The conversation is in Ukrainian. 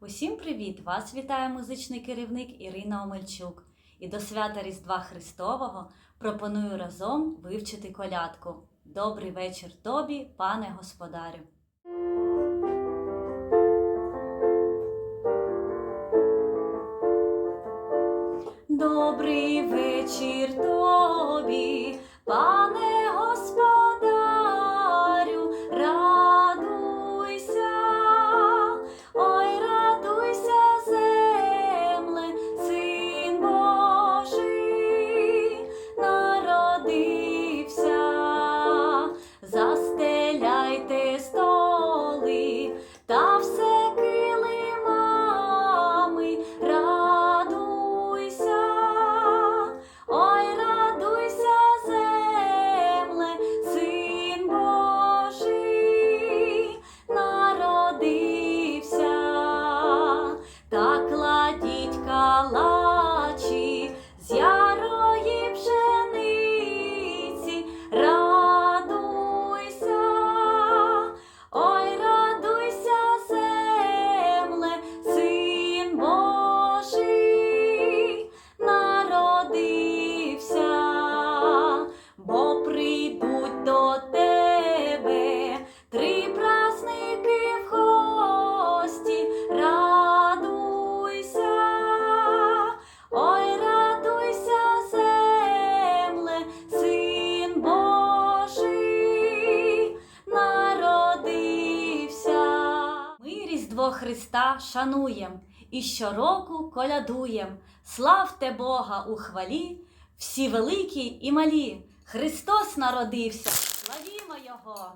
Усім привіт! Вас вітає музичний керівник Ірина Омельчук. І до свята Різдва Христового пропоную разом вивчити колядку. Добрий вечір тобі, пане господарю! Добрий вечір тобі, застеляйте Різдво Христа шануєм і щороку колядуєм. Славте Бога у хвалі, всі великі і малі. Христос народився, славімо Його!